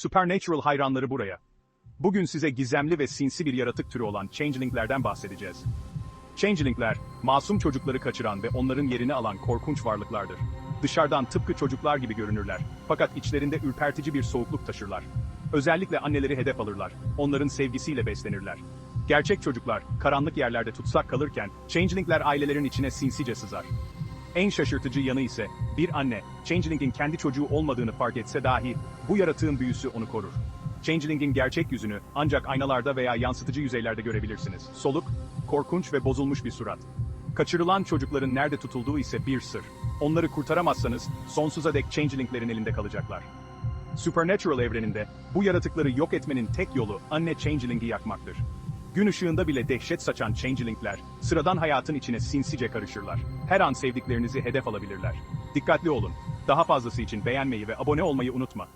Supernatural hayranları buraya. Bugün size gizemli ve sinsi bir yaratık türü olan Changeling'lerden bahsedeceğiz. Changeling'ler, masum çocukları kaçıran ve onların yerini alan korkunç varlıklardır. Dışarıdan tıpkı çocuklar gibi görünürler. Fakat içlerinde ürpertici bir soğukluk taşırlar. Özellikle anneleri hedef alırlar. Onların sevgisiyle beslenirler. Gerçek çocuklar, karanlık yerlerde tutsak kalırken, Changeling'ler ailelerin içine sinsice sızar. En şaşırtıcı yanı ise, bir anne, Changeling'in kendi çocuğu olmadığını fark etse dahi, bu yaratığın büyüsü onu korur. Changeling'in gerçek yüzünü ancak aynalarda veya yansıtıcı yüzeylerde görebilirsiniz. Soluk, korkunç ve bozulmuş bir surat. Kaçırılan çocukların nerede tutulduğu ise bir sır. Onları kurtaramazsanız sonsuza dek Changeling'lerin elinde kalacaklar. Supernatural evreninde bu yaratıkları yok etmenin tek yolu anne Changeling'i yakmaktır. Gün ışığında bile dehşet saçan Changeling'ler, sıradan hayatın içine sinsice karışırlar. Her an sevdiklerinizi hedef alabilirler. Dikkatli olun. Daha fazlası için beğenmeyi ve abone olmayı unutma.